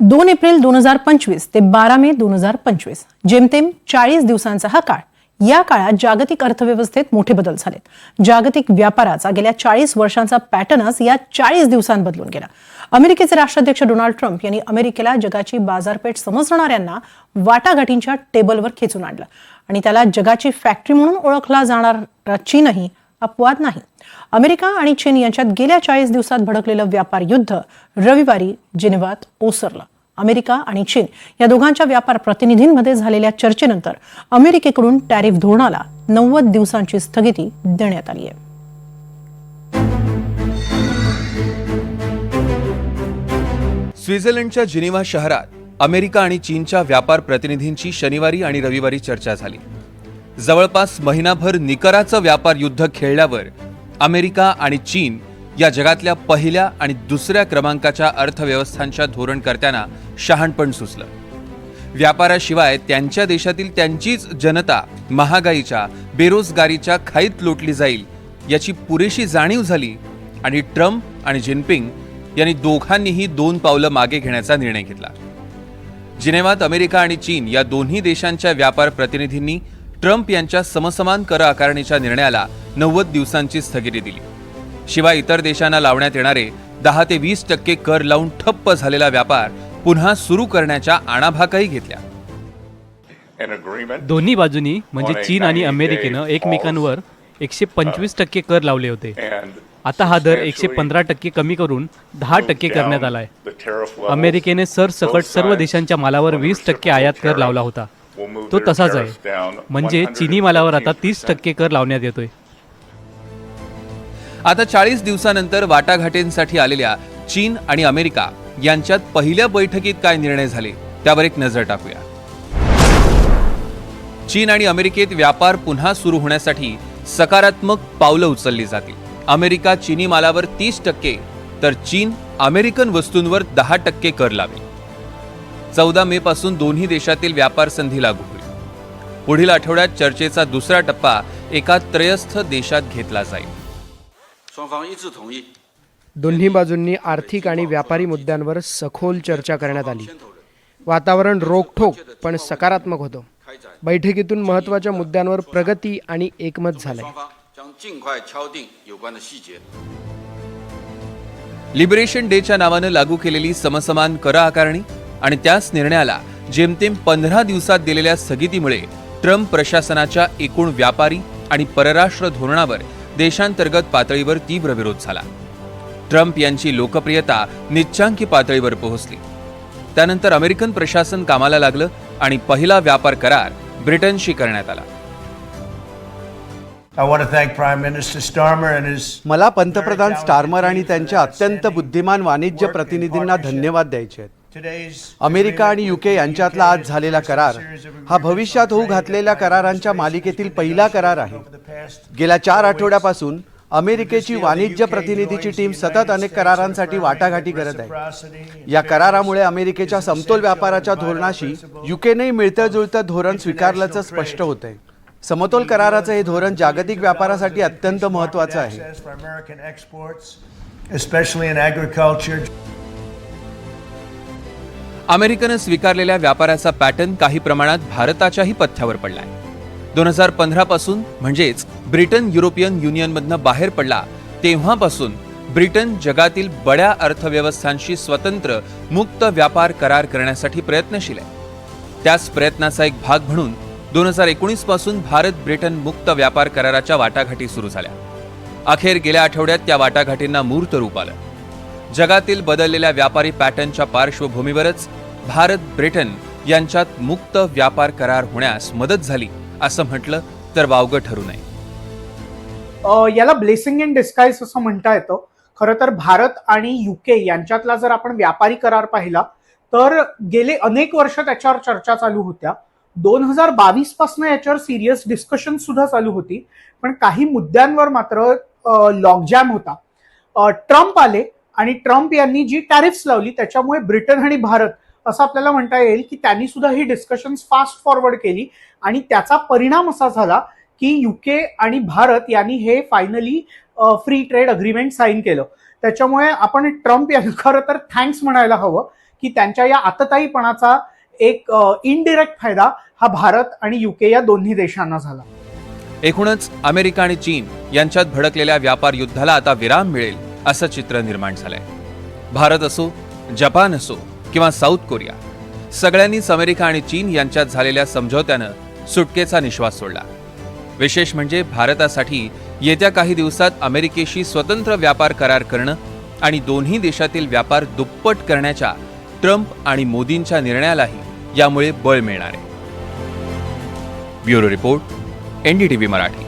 दोन एप्रिल दोन हजार पंचवीस ते बारा मे दोन हजार पंचवीस जेमतेम चाळीस दिवसांचा हा काळ. या काळात जागतिक अर्थव्यवस्थेत मोठे बदल झालेत. जागतिक व्यापाराचा गेल्या चाळीस वर्षांचा पॅटर्नच या चाळीस दिवसांत बदलून गेला. अमेरिकेचे राष्ट्राध्यक्ष डोनाल्ड ट्रम्प यांनी अमेरिकेला जगाची बाजारपेठ समजणाऱ्यांना वाटाघाटींच्या टेबलवर खेचून आणलं आणि त्याला जगाची फॅक्टरी म्हणून ओळखला जाणारा चीनही अपवाद नाही. अमेरिका आणि चीन यांच्यात गेल्या चाळीस दिवसात भडकलेलं व्यापार युद्ध रविवारी जिनेवात ओसरलं. अमेरिका आणि चीन या दोघांच्या व्यापार प्रतिनिधींमध्ये झालेल्या चर्चेनंतर अमेरिकेकडून टॅरिफ धोरणाला नव्वद दिवसांची स्थगिती देण्यात आली आहे. स्वित्झर्लंडच्या जिनिव्हा शहरात अमेरिका आणि चीनच्या व्यापार प्रतिनिधींची शनिवारी आणि रविवारी चर्चा झाली. जवळपास महिनाभर निकराचं व्यापार युद्ध खेळल्यावर अमेरिका आणि चीन या जगातल्या पहिल्या आणि दुसऱ्या क्रमांकाच्या अर्थव्यवस्थांच्या धोरणकर्त्यांना शहाणपण सुचलं. व्यापाराशिवाय त्यांच्या देशातील त्यांचीच जनता महागाईच्या बेरोजगारीच्या खाईत लोटली जाईल याची पुरेशी जाणीव झाली आणि ट्रम्प आणि जिनपिंग यांनी दोघांनीही दोन पावलं मागे घेण्याचा निर्णय घेतला. जिनेवात अमेरिका आणि चीन या दोन्ही देशांच्या व्यापार प्रतिनिधींनी ट्रम्प यांच्या समसमान कर आकारणीच्या निर्णयाला नव्वद दिवसांची स्थगिती दिली. शिवाय इतर देशांना लावण्यात येणारे दहा ते वीस टक्के कर लावून ठप्प झालेला व्यापार पुन्हा सुरू करण्याच्या आणाभाकाही घेतल्या. दोन्ही बाजूनी म्हणजे चीन आणि 90 अमेरिकेनं एकमेकांवर एकशे पंचवीस टक्के कर लावले होते. आता हा दर एकशे पंधरा टक्के कमी करून दहा टक्के करण्यात आलाय. अमेरिकेने सरसकट सर्व देशांच्या मालावर वीस टक्के आयात कर लावला होता. तो तसाच आहे म्हणजे चीनी मालावर आता तीस 114%. टक्के कर लावण्यात येतोय. आता चाळीस दिवसानंतर वाटाघाटींसाठी आलेल्या चीन आणि अमेरिका यांच्यात पहिल्या बैठकीत काय निर्णय झाले त्यावर एक नजर टाकूया. चीन आणि अमेरिकेत व्यापार पुन्हा सुरू होण्यासाठी सकारात्मक पावलं उचलली जातील. अमेरिका चीनी मालावर तीस टक्के तर चीन अमेरिकन वस्तूंवर दहा टक्के कर लावेल. चौदा मे पासून दोन्ही देशातील व्यापार संधी लागू होईल. पुढील आठवड्यात चर्चेचा दुसरा टप्पा एका त्रयस्थ देशात घेतला जाईल. दोन्ही बाजूंनी आर्थिक आणि व्यापारी मुद्द्यांवर सखोल चर्चा करण्यात आली. वातावरण रोखठोक पण सकारात्मक होतं. बैठकीतून महत्त्वाच्या मुद्द्यांवर प्रगती आणि एकमत झालंय. लिबरेशन डेच्या नावानं लागू केलेली समसमान कर आकारणी आणि त्याच निर्णयाला जेमतेम पंधरा दिवसात दिलेल्या स्थगितीमुळे ट्रम्प प्रशासनाच्या एकूण व्यापारी आणि परराष्ट्र धोरणावर देशांतर्गत पातळीवर तीव्र विरोध झाला. ट्रम्प यांची लोकप्रियता निच्चांकी पातळीवर पोहोचली. त्यानंतर अमेरिकन प्रशासन कामाला लागलं आणि पहिला व्यापार करार ब्रिटनशी करण्यात आला. मला पंतप्रधान स्टारमर आणि त्यांच्या अत्यंत बुद्धिमान वाणिज्य प्रतिनिधींना धन्यवाद द्यायचे आहेत. अमेरिका आणि युके यांच्यातला आज झालेला करार हा भविष्यात होऊ घातलेल्या करारांच्या मालिकेतील पहिला करार आहे. गेल्या चार आठवड्यापासून अमेरिकेची वाणिज्य प्रतिनिधीची टीम सतत अनेक करारांसाठी वाटाघाटी करत आहे. या करारामुळे अमेरिकेच्या समतोल व्यापाराच्या धोरणाशी युकेनेही मिळतं जुळतं धोरण स्वीकारल्याचं स्पष्ट होतंय. समतोल कराराचं हे धोरण जागतिक व्यापारासाठी अत्यंत महत्वाचं आहे. अमेरिकेनं स्वीकारलेल्या व्यापाराचा पॅटर्न काही प्रमाणात भारताच्याही पथ्यावर पडलाय. दोन हजार पंधरापासून म्हणजेच ब्रिटन युरोपियन युनियनमधनं बाहेर पडला तेव्हापासून ब्रिटन जगातील बड्या अर्थव्यवस्थांशी स्वतंत्र मुक्त व्यापार करार करण्यासाठी प्रयत्नशील आहे. त्याच प्रयत्नाचा एक भाग म्हणून दोन हजार एकोणीसपासून भारत ब्रिटन मुक्त व्यापार कराराच्या वाटाघाटी सुरू झाल्या. अखेर गेल्या आठवड्यात त्या वाटाघाटींना मूर्त रूप आलं. जगातील बदललेल्या व्यापारी पॅटर्नच्या पार्श्वभूमीवरच भारत ब्रिटन यांच्यात मुक्त व्यापार करार होण्यास मदत झाली असं म्हटलं तर वावगं ठरू नये. याला ब्लेसिंग इन डिस्काइज असं म्हणता येतं. खरं तर भारत आणि युके यांच्यातला जर आपण व्यापारी करार पाहिला तर गेले अनेक वर्ष त्याच्यावर चर्चा चालू होत्या. दोन हजार बावीसपासून याच्यावर सिरियस डिस्कशन सुद्धा चालू होती. पण काही मुद्द्यांवर मात्र लॉकजॅम होता. ट्रम्प आले आणि ट्रम्प यांनी जी टॅरिफ्स लावली त्याच्यामुळे ब्रिटन आणि भारत असं आपल्याला म्हणता येईल की त्यांनी सुद्धा ही डिस्कशन फास्ट फॉरवर्ड केली. आणि त्याचा परिणाम असा झाला की युके आणि भारत यांनी हे finally free trade agreement sign केलं. त्याच्यामुळे आपण ट्रम्प यांना खरं तर थँक्स म्हणायला हवं की त्यांच्या या आतताईपणाचा एक इनडिरेक्ट फायदा हा भारत आणि युके या दोन्ही देशांना झाला. एकूणच अमेरिका आणि चीन यांच्यात भडकलेल्या व्यापार युद्धाला आता विराम मिळेल असं चित्र निर्माण झालंय. भारत असो जपान असो किंवा साऊथ कोरिया. सगळ्यांनीच अमेरिका आणि चीन यांच्यात झालेल्या समझोत्यानं सुटकेचा निश्वास सोडला. विशेष म्हणजे भारतासाठी येत्या काही दिवसात अमेरिकेशी स्वतंत्र व्यापार करार करणं आणि दोन्ही देशातील व्यापार दुप्पट करण्याच्या ट्रम्प आणि मोदींच्या निर्णयालाही यामुळे बळ मिळणार आहे. Bureau report NDTV Marathi.